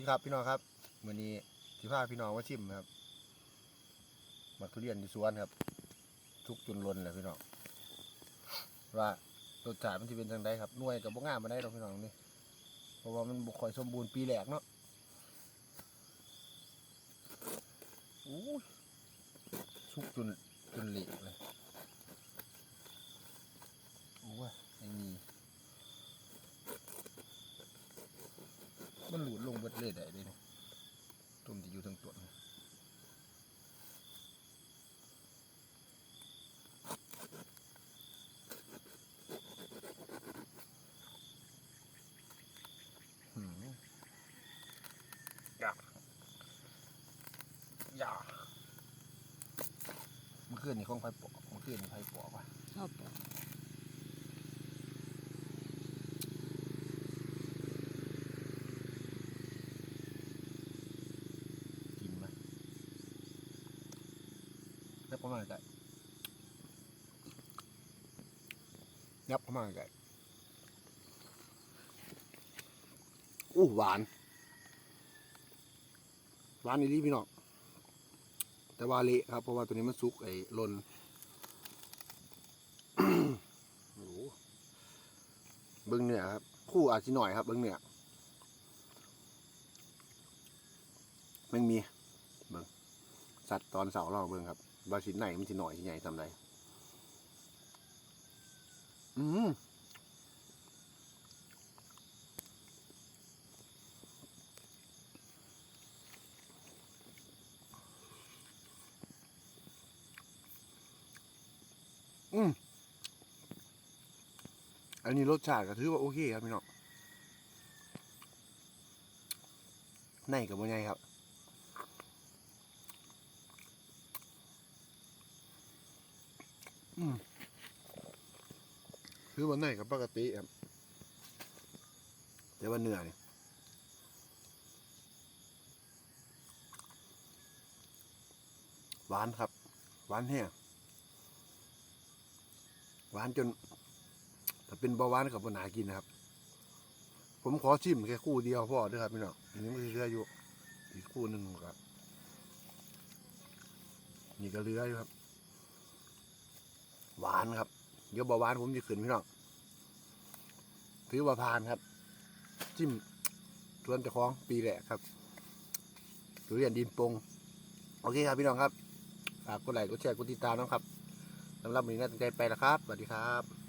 ดีครับพี่น้องครับวันนี้สิพาพี่น้องมาชิมครับมักทุเรียนอยู่สวนครับ ทุกจนล้นเลยพี่น้องว่ารสชาติมันจะเป็นจังไดครับน่วยกับบ่งามมาได้หรอพี่น้องนี่เพราะว่ามันบุคอยสมบูรณ์ปีแรกเนาะอู้สุกจนจนเละเลยโอ้ยไอ้นี่ มันหลุดลงเบิดเลยได้เลยนี่ต้มที่อยู่ทั้งตัวนี่หืมอยากอยากเมื่อคืนนี่ของไฟปอกเมื่อคืนนี่ไฟปอกว่ะชอบปะกินไหมยับ เข้ามาใกล้ยับเข้ามาใกล้อู้หวาน หวานอีหลีพี่น้องแต่ว่าเละครับ เพราะว่าตัวนี้มันสุกไอ้ลนโอ้เบิ้งเนื้อครับ คู่อาจจะหน่อยครับ เบิ้งเนื้อแมันมี เบิ้งสัตว์ตอนเสาร์เราเบิ้งครับ ว่าชิ้นไหนมันสิหน่อยชิ้นใหญ่ทำไรอืมอืมอันนี้รสชาติก็ถือว่าโอเคครับพี่น้องในกับว่าไงครับ อืม คือวันไหนกับปกติครับแต่ว่าเนื้อนี่หวานครับ หวานแห้งหวานจนถ้าเป็นเบาหวานกับปัญหากินนะครับ ผมขอชิมแค่คู่เดียวพ่อด้วยครับพี่น้องอันนี้มันเหลืออยู่ อีกคู่หนึ่งครับ นี่ก็เหลืออยู่ครับ หวานครับ เดี๋ยวเบาหวานผมจะขึ้นพี่น้องถือว่าผ่านครับ จิ้มสวนเจะคล้าของปีแระครับทุเรียนดินปงโอเคครับพี่น้องครับฝากกดไลค์กดแชร์กดติดตามนะครับสำหรับวันนี้น่าจะใจไปแล้วครับสวัสดีครับ